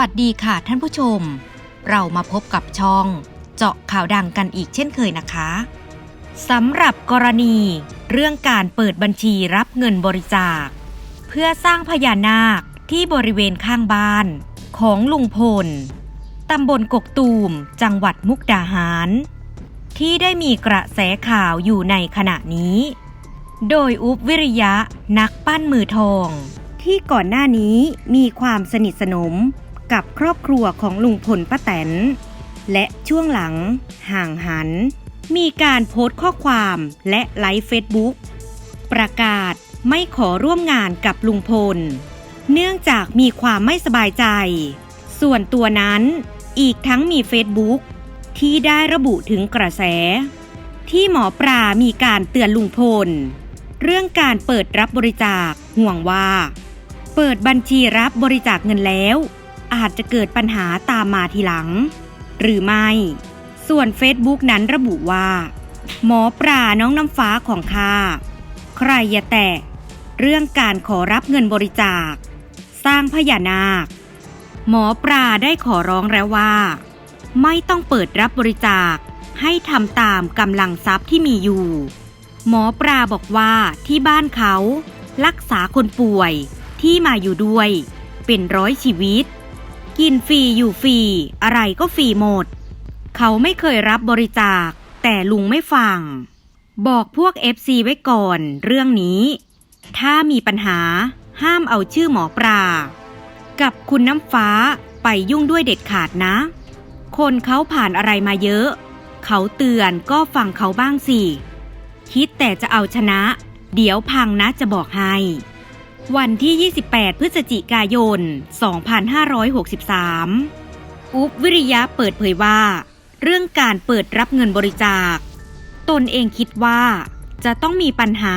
สวัสดีค่ะท่านผู้ชม เรามาพบกับช่อง เจาะข่าวดังกันอีกเช่นเคยนะคะสำหรับกรณี เรื่องการเปิดบัญชีรับเงินบริจาค เพื่อสร้างพญานาคที่บริเวณข้างบ้านของลุงพลตำบลกกตูม จังหวัดมุกดาหาร ที่ได้มีกระแสข่าวอยู่ในขณะนี้ โดยอุบวิริยะนักปั้นมือทอง ที่ก่อนหน้านี้มีความสนิทสนม กับครอบครัวของลุงพลป้าแตน และช่วงหลัง ห่างหัน มีการโพสต์ข้อความและไลฟ์เฟซบุ๊กประกาศไม่ขอร่วมงานกับลุงพล เนื่องจากมีความไม่สบายใจ ส่วนตัวนั้นอีกทั้งมีเฟซบุ๊กที่ได้ระบุถึงกระแส ที่หมอปลามีการเตือนลุงพล เรื่องการเปิดรับบริจาคห่วงว่า เปิดบัญชีรับบริจาคเงินแล้ว อาจจะเกิดปัญหาตามมาทีหลัง หรือไม่ ส่วน Facebook นั้นระบุว่า หมอปลาน้องน้ำฟ้าของข้าใครอย่าแตะ เรื่องการขอรับเงินบริจาค สร้างพญานาค หมอปลาได้ขอร้องแล้วว่า ไม่ต้องเปิดรับบริจาคให้ทำตามกำลังทรัพย์ที่มีอยู่ หมอปลาบอกว่าที่บ้านเขา รักษาคนป่วยที่มาอยู่ด้วย เป็นร้อยชีวิต กินฟรีอยู่ฟรีอะไรก็ฟรีหมด เขาไม่เคยรับบริจาค แต่ลุงไม่ฟัง บอกพวก FC ไว้ก่อนเรื่องนี้ ถ้ามีปัญหาห้ามเอาชื่อหมอปลา กับคุณน้ำฟ้าไปยุ่งด้วยเด็ดขาดนะ คนเขาผ่านอะไรมาเยอะ เขาเตือนก็ฟังเขาบ้างสิ คิดแต่จะเอาชนะ เดี๋ยวพังนะจะบอกให้ วันที่ 28 พฤศจิกายน 2563 อุ๊บวิริยะเปิดเผยว่า เรื่องการเปิดรับเงินบริจาค ตนเองคิดว่าจะต้องมีปัญหา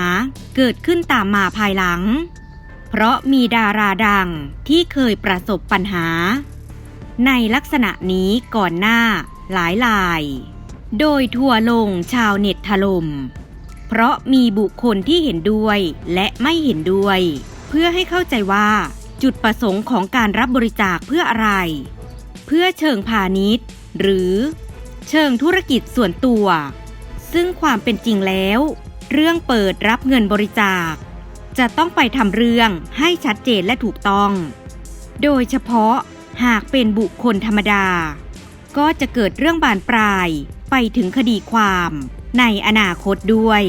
เกิดขึ้นตามมาภายหลัง เพราะมีดาราดังที่เคยประสบปัญหา ในลักษณะนี้ก่อนหน้าหลายลาย โดยทัวลงชาวเน็ตถลม่มเพราะมีบุคคลที่เห็นด้วยและไม่เห็นด้วย เพื่อให้เข้าใจว่า จุดประสงค์ของการรับบริจาคเพื่ออะไร เพื่อเชิงพาณิชย์ หรือ เชิงธุรกิจส่วนตัว ซึ่งความเป็นจริงแล้ว เรื่องเปิดรับเงินบริจาค จะต้องไปทำเรื่องให้ชัดเจนและถูกต้อง โดยเฉพาะหากเป็นบุคคลธรรมดา ก็จะเกิดเรื่องบานปลายไปถึงคดีความในอนาคตด้วย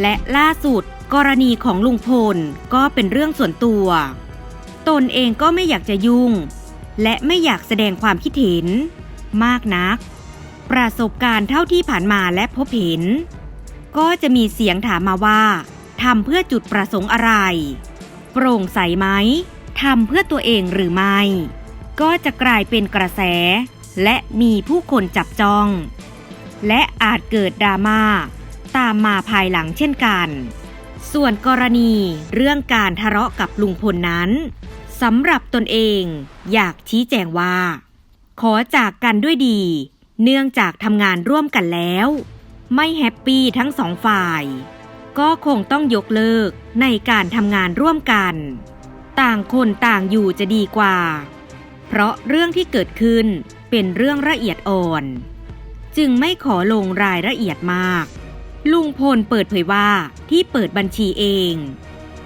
และล่าสุด กรณีของลุงพลก็เป็นเรื่องส่วนตัว ตนเองก็ไม่อยากจะยุ่ง และไม่อยากแสดงความคิดเห็น มากนัก ประสบการณ์เท่าที่ผ่านมาและพบเห็น ก็จะมีเสียงถามมาว่าทำเพื่อจุดประสงค์อะไร โปร่งใสไหมทำเพื่อตัวเองหรือไม่ ก็จะกลายเป็นกระแส และมีผู้คนจับจ้อง และอาจเกิดดราม่าตามมาภายหลังเช่นกัน ส่วนกรณีเรื่องการทะเลาะกับลุงพลนั้นสำหรับตนเองอยากชี้แจงว่า ขอจากกันด้วยดี เนื่องจากทำงานร่วมกันแล้ว ไม่แฮปปี้ทั้งสองฝ่าย ก็คงต้องยกเลิกในการทำงานร่วมกัน ต่างคนต่างอยู่จะดีกว่า เพราะเรื่องที่เกิดขึ้นเป็นเรื่องละเอียดอ่อน จึงไม่ขอลงรายละเอียดมาก ลุงพลเปิดเผยว่าที่เปิดบัญชีเอง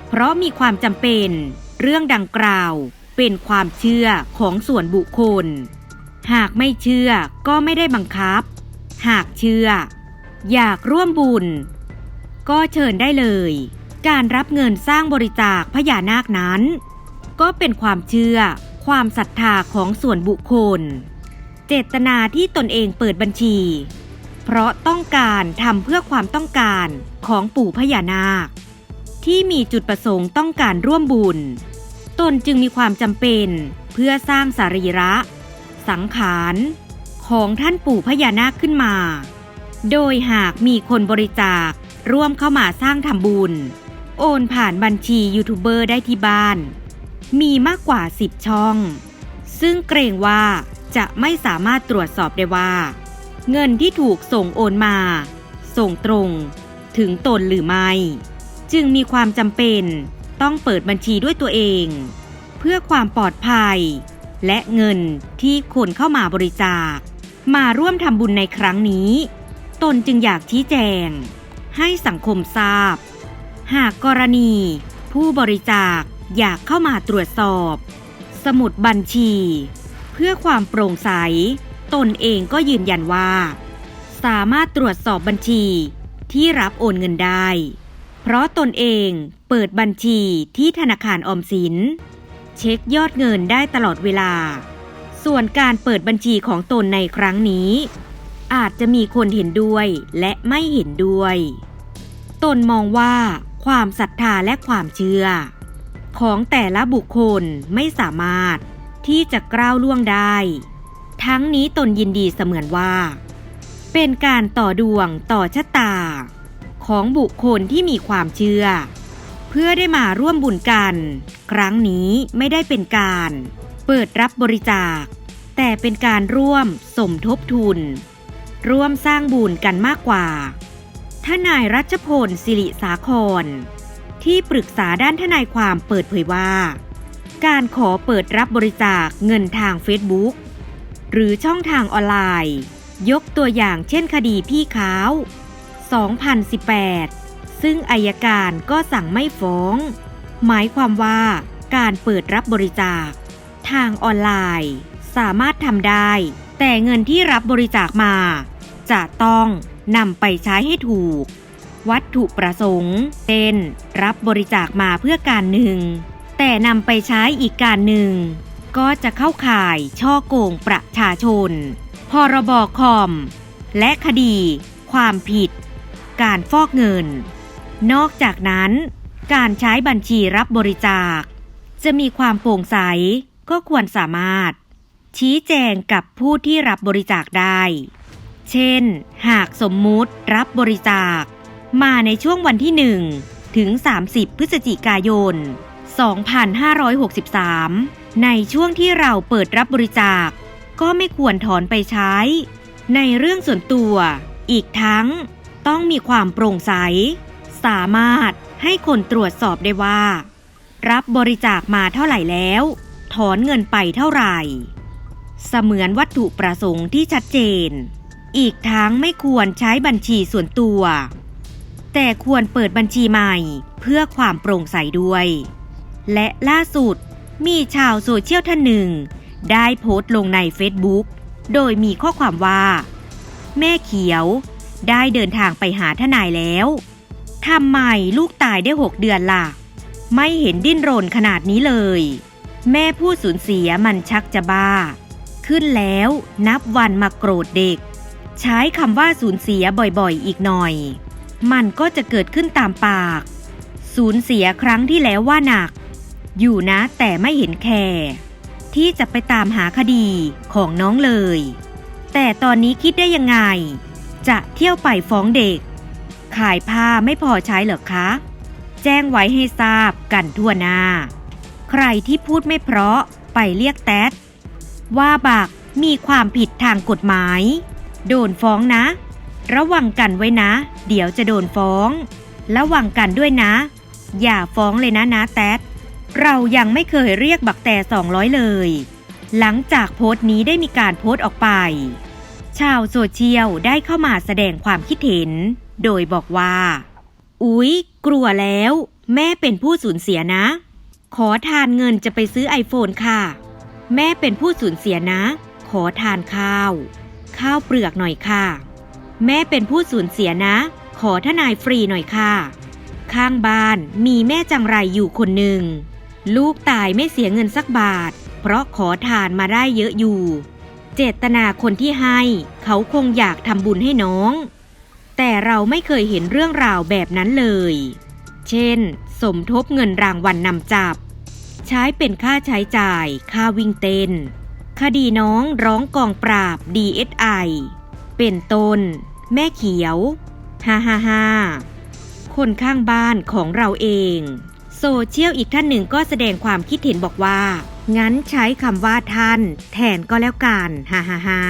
เพราะมีความจำเป็นเรื่องดังกล่าวเป็นความเชื่อของส่วนบุคคล หากไม่เชื่อก็ไม่ได้บังคับ หากเชื่อ อยากร่วมบุญ ก็เชิญได้เลย การรับเงินสร้างบริจาคพญานาคนั้น ก็เป็นความเชื่อความศรัทธาของส่วนบุคคล เจตนาที่ตนเองเปิดบัญชี เพราะต้องการทำเพื่อความต้องการของปู่พญานาค ที่มีจุดประสงค์ต้องการร่วมบุญ ตนจึงมีความจำเป็นเพื่อสร้างสรีระ สังขารของท่านปู่พญานาคขึ้นมา โดยหากมีคนบริจาคร่วมเข้ามาสร้างทำบุญ โอนผ่านบัญชียูทูบเบอร์ได้ที่บ้าน มีมากกว่า10ช่อง ซึ่งเกรงว่าจะไม่สามารถตรวจสอบได้ว่า เงินที่ถูกส่งโอนมา ส่งตรง ถึงตนหรือไม่ จึงมีความจำเป็นต้องเปิดบัญชีด้วยตัวเอง เพื่อความปลอดภัย และเงินที่คนเข้ามาบริจาค มาร่วมทำบุญในครั้งนี้ ตนจึงอยากชี้แจง ให้สังคมทราบ หากกรณีผู้บริจาคอยากเข้ามาตรวจสอบ สมุดบัญชี เพื่อความโปร่งใส ตนเองก็ยืนยันว่า สามารถตรวจสอบบัญชีที่รับโอนเงินได้ เพราะตนเองเปิดบัญชีที่ธนาคารออมสิน เช็คยอดเงินได้ตลอดเวลา ส่วนการเปิดบัญชีของตนในครั้งนี้ อาจจะมีคนเห็นด้วยและไม่เห็นด้วย ตนมองว่าความศรัทธาและความเชื่อ ของแต่ละบุคคลไม่สามารถที่จะกล้าวล่วงได้ ทั้งนี้ตนยินดีเสมือนว่า เป็นการต่อดวงต่อชะตา ของบุคคลที่มีความเชื่อ เพื่อได้มาร่วมบุญกัน ครั้งนี้ไม่ได้เป็นการ เปิดรับบริจาค แต่เป็นการร่วมสมทบทุน ร่วมสร้างบุญกันมากกว่าทนายรัชพลสิริสาคร ที่ปรึกษาด้านทนายความเปิดเผยว่า การขอเปิดรับบริจาคเงินทางเฟซบุ๊ก หรือช่องทางออนไลน์ ยกตัวอย่างเช่นคดีพี่ขาว 2018 ซึ่งอายการก็สั่งไม่ฟ้อง หมายความว่าการเปิดรับบริจาค ทางออนไลน์ สามารถทำได้ แต่เงินที่รับบริจาคมา จะต้องนำไปใช้ให้ถูก วัตถุประสงค์เป็นรับบริจาคมาเพื่อการหนึ่ง แต่นำไปใช้อีกการหนึ่ง ก็จะเข้าข่ายช่อโกงประชาชน พรบคอม และคดี ความผิด การฟอกเงิน นอกจากนั้น การใช้บัญชีรับบริจาค จะมีความโปร่งใสก็ควรสามารถ ชี้แจงกับผู้ที่รับบริจาคได้ เช่น หากสมมุติรับบริจาค มาในช่วงวันที่ 1 ถึง 30 พฤศจิกายน 2563 ในช่วงที่เราเปิดรับบริจาค ก็ไม่ควรถอนไปใช้ ในเรื่องส่วนตัว อีกทั้ง ต้องมีความโปร่งใส สามารถให้คนตรวจสอบได้ว่า รับบริจาคมาเท่าไหร่แล้ว ถอนเงินไปเท่าไหร่ เสมือนวัตถุประสงค์ที่ชัดเจน อีกทั้งไม่ควรใช้บัญชีส่วนตัว แต่ควรเปิดบัญชีใหม่เพื่อความโปร่งใสด้วย และล่าสุด มีชาวโซเชียลท่านหนึ่ง ได้โพสต์ลงใน Facebook โดยมีข้อความว่า แม่เขียว ได้เดินทางไปหาทนายแล้วทำไมลูกตายได้หกเดือนล่ะ ไม่เห็นดิ้นรนขนาดนี้เลย แม่ผู้สูญเสียมันชักจะบ้า ขึ้นแล้วนับวันมาโกรธเด็ก ใช้คำว่าสูญเสียบ่อยๆ อีกหน่อย มันก็จะเกิดขึ้นตามปาก สูญเสียครั้งที่แล้วว่าหนัก อยู่นะแต่ไม่เห็นแคร์ที่จะไปตามหาคดีของน้องเลย แต่ตอนนี้คิดได้ยังไง จะเที่ยวไปฟ้องเด็ก ขายผ้าไม่พอใช้เหรอคะ แจ้งไว้ให้ทราบกันทั่วหน้า ใครที่พูดไม่เพราะไปเรียกแต๊ดว่าบักมีความผิดทางกฎหมาย โดนฟ้องนะ ระวังกันไว้นะ เดี๋ยวจะโดนฟ้อง ระวังกันด้วยนะ อย่าฟ้องเลยนะนะแต๊ด เรายังไม่เคยเรียกบักแต่200 เลย หลังจากโพสต์นี้ได้มีการโพสต์ออกไป ชาวโซเชียลได้เข้ามาแสดงความคิดเห็น โดยบอกว่า อุ๊ย กลัวแล้ว แม่เป็นผู้สูญเสียนะ ขอทานเงินจะไปซื้อไอโฟนค่ะ แม่เป็นผู้สูญเสียนะ ขอทานข้าว ข้าวเปลือกหน่อยค่ะ แม่เป็นผู้สูญเสียนะ ขอทนายฟรีหน่อยค่ะ ข้างบ้านมีแม่จังไรอยู่คนหนึ่ง ลูกตายไม่เสียเงินสักบาท เพราะขอทานมาได้เยอะอยู่ เจตนาคนที่ให้ เขาคงอยากทำบุญให้น้อง แต่เราไม่เคยเห็นเรื่องราวแบบนั้นเลย เช่น สมทบเงินรางวัลนนำจับ ใช้เป็นค่าใช้จ่าย ค่าวิ่งเต้น คดีน้องร้องกองปราบ DSI เป็นต้น แม่เขียว ฮ่าฮ่าฮ่าคนข้างบ้านของเราเอง โซเชียลอีกท่านหนึ่งก็แสดงความคิดเห็นบอกว่า งั้นใช้คำว่าท่าน แทนก็แล้วกันฮ่าฮ่าฮ่า